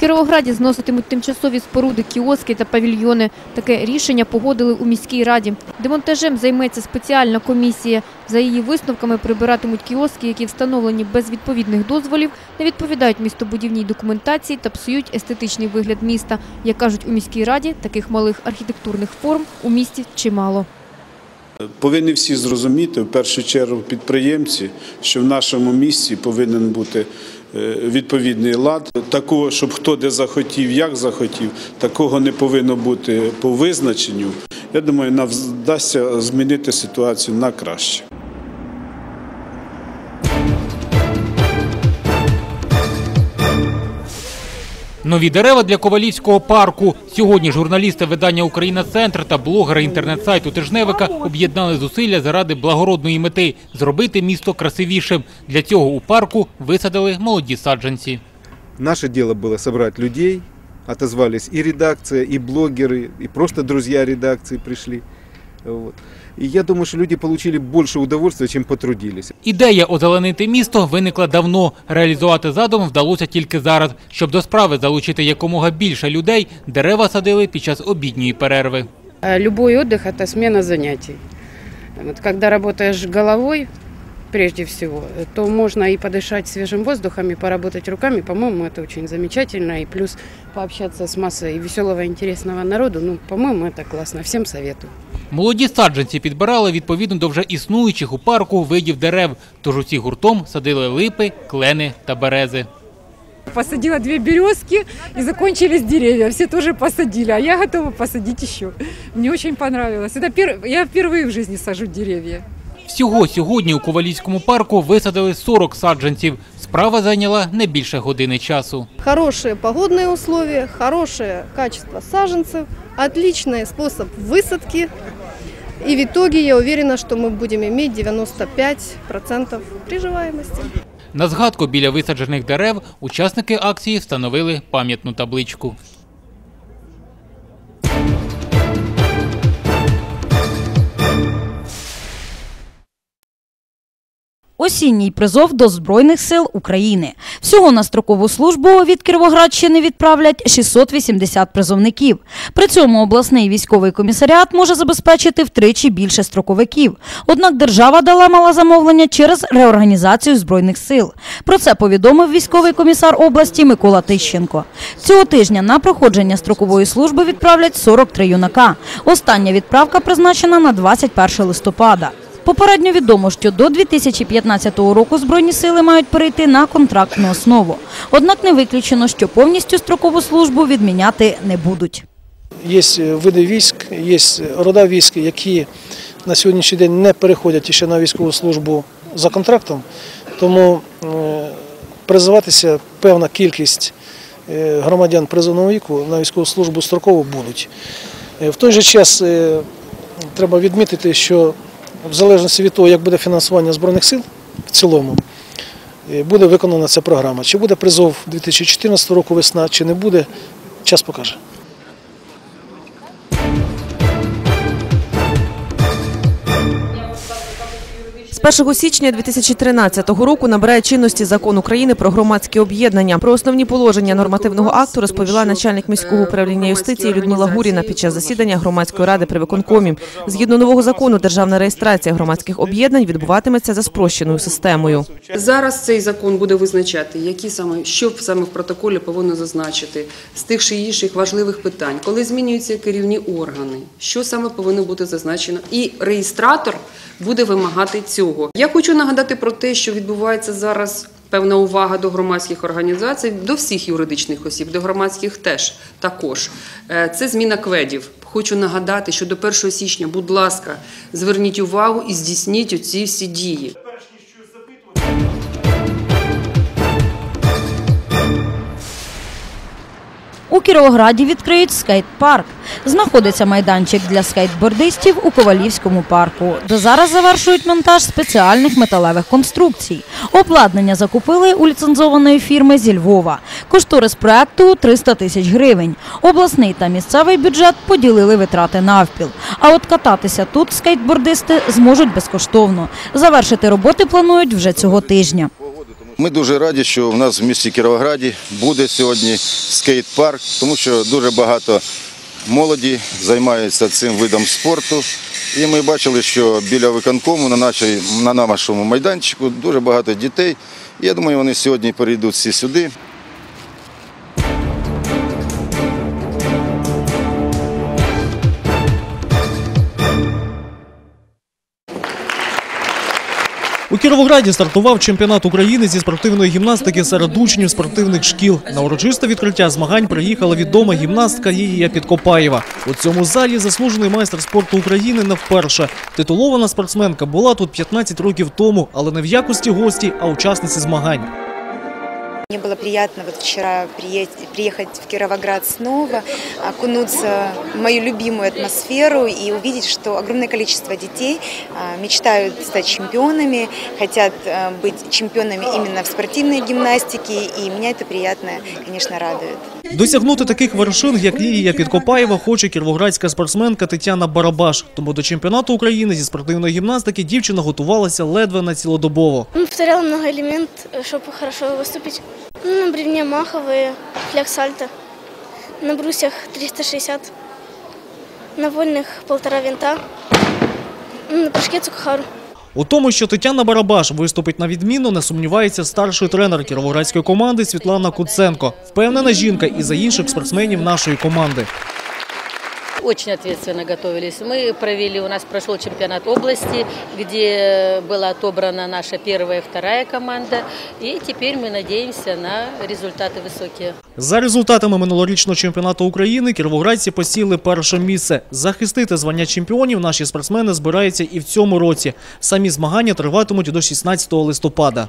У Кіровограді зноситимуть тимчасові споруди, кіоски та павільйони. Таке рішення погодили у міській раді. Демонтажем займеться спеціальна комісія. За її висновками прибиратимуть кіоски, які встановлені без відповідних дозволів, не відповідають містобудівній документації та псують естетичний вигляд міста. Як кажуть у міській раді, таких малих архітектурних форм у місті чимало. Повинні всі зрозуміти, в першу чергу підприємці, що в нашому місті повинен бути відповідний лад. Такого, щоб хто де захотів, як захотів, такого не повинно бути по визначенню. Я думаю, нам вдасться змінити ситуацію на краще. Нові дерева для Ковалівського парку. Сьогодні журналісти видання Україна Центр та блогери інтернет-сайту Тижневика об'єднали зусилля заради благородної мети зробити місто красивішим. Для цього у парку висадили молоді саджанці. Наше дело было собрать людей, отозвались и редакция, и блогеры, и просто друзья редакции пришли. Вот. І я думаю, що люди отримали більше удовольствия, чим потрудилися. Ідея озеленити місто виникла давно. Реалізувати задум вдалося тільки зараз. Щоб до справи залучити якомога більше людей, дерева садили під час обідньої перерви. А Любой отдых – это смена занятий. Вот когда работаешь головой, прежде всего, то можно и подышать свежим воздухом, и поработать руками. По-моему, это очень замечательно. И плюс пообщаться с массой веселого, интересного народу. Ну, по-моему, это классно. Всем советую. Молоді саджанці підбирали відповідно до вже існуючих у парку видів дерев. Тож усі гуртом садили липи, клени та берези. Посадила две березки и закончились деревья. Все тоже посадили, а я готова посадить еще. Мне очень понравилось. Это пер... Я впервые в жизни сажу деревья. Всього сьогодні у Ковалівському парку висадили 40 саджанців. Справа зайняла не більше години часу. Хорошие погодные условия, хорошее качество саженцев, отличный способ высадки. И в итоге я уверена, что мы будем иметь 95% приживаемости. На згадку біля висаджених дерев учасники акції встановили пам'ятну табличку. Осінній призов до Збройних сил України. Всього на строкову службу від Кіровоградщини відправлять 680 призовників. При цьому обласний військовий комісаріат може забезпечити втричі більше строковиків. Однак держава дала мала замовлення через реорганізацію Збройних сил. Про це повідомив військовий комісар області Микола Тищенко. Цього тижня на проходження строкової служби відправлять 43 юнака. Остання відправка призначена на 21 листопада. Попередньо відомо, що до 2015 року Збройні сили мають перейти на контрактну основу. Однак не виключено, що повністю строкову службу відміняти не будуть. Є види військ, є рода військ, які на сьогоднішній день не переходять ще на військову службу за контрактом, тому е, призиватися певна кількість е, громадян призовного віку на військову службу строково будуть. Е, В той же час е, треба відмітити, що в залежності від того, як буде фінансування Збройних сил в цілому, е, буде виконана ця програма. Чи буде призов 2014 року весна, чи не буде, час покаже. З 1 січня 2013 року набирає чинності закон України про громадські об'єднання. Про основні положення нормативного акту розповіла начальник міського управління юстиції Людмила Гуріна під час засідання громадської ради при виконкомі. Згідно нового закону, державна реєстрація громадських об'єднань відбуватиметься за спрощеною системою. Зараз цей закон буде визначати, які саме що саме в протоколі повинно зазначити з тих чи інших важливих питань, коли змінюються керівні органи, що саме повинно бути зазначено, і реєстратор буде вимагати цього. Я хочу нагадати про те, що відбувається зараз. Певна увага до громадських організацій, до всіх юридичних осіб, до громадських теж також. Е, Це зміна кведів. Хочу нагадати, що до 1 січня, будь ласка, зверніть увагу і здійсніть оці всі дії. У Кіровограді відкриють скейт-парк. Знаходиться майданчик для скейтбордистів у Ковалівському парку, де зараз завершують монтаж спеціальних металевих конструкцій. Обладнання закупили у ліцензованої фірми зі Львова. Кошторис проекту 300 тисяч гривень. Обласний та місцевий бюджет поділили витрати навпіл. А от кататися тут скейтбордисти зможуть безкоштовно. Завершити роботи планують вже цього тижня. Ми дуже раді, що в нас в місті Кіровограді буде сьогодні скейт-парк, тому що дуже багато молоді займаються цим видом спорту. І ми бачили, що біля виконкому на, нашій, на нашому майданчику дуже багато дітей. Я думаю, вони сьогодні перейдуть всі сюди. Кіровограді стартував чемпіонат України зі спортивної гімнастики серед учнів спортивних шкіл. На урочисте відкриття змагань приїхала відома гімнастка Лілія Підкопаєва. У цьому залі заслужений майстер спорту України не вперше. Титулована спортсменка була тут 15 років тому, але не в якості гості, а учасниці змагань. Мне было приятно вот вчера приехать, приехать в Кировоград снова, окунуться в мою любимую атмосферу и увидеть, что огромное количество детей а, мечтают стать чемпионами, хотят а, быть чемпионами именно в спортивной гимнастике, и меня это приятно, конечно, радует. Досягнути таких вершин, як Лілія Підкопаєва, хоче кіровоградська спортсменка Тетяна Барабаш. Тому до чемпіонату України зі спортивної гімнастики дівчина готувалася ледве на цілодобово. Ну, Повторяла много элемент, чтобы хорошо выступить. Ну, На бревне маховые, фляг сальто. На брусьях 360. На вольных полтора винта. Ну, На прыжке цукахару. У тому, що Тетяна Барабаш виступить на відмінно, не сумнівається старший тренер кіровоградської команди Світлана Куценко. Впевнена жінка і за інших спортсменів нашої команди. Очень ответственно готовились. Мы провели, у нас прошел чемпионат области, где была отобрана наша первая и вторая команда. И теперь мы надеемся на результаты высокие. За результатами минулорічного чемпіонату України кіровоградці посіли перше місце. Захистити звання чемпіонів наші спортсмени збираються і в цьому році. Самі змагання триватимуть до 16 листопада.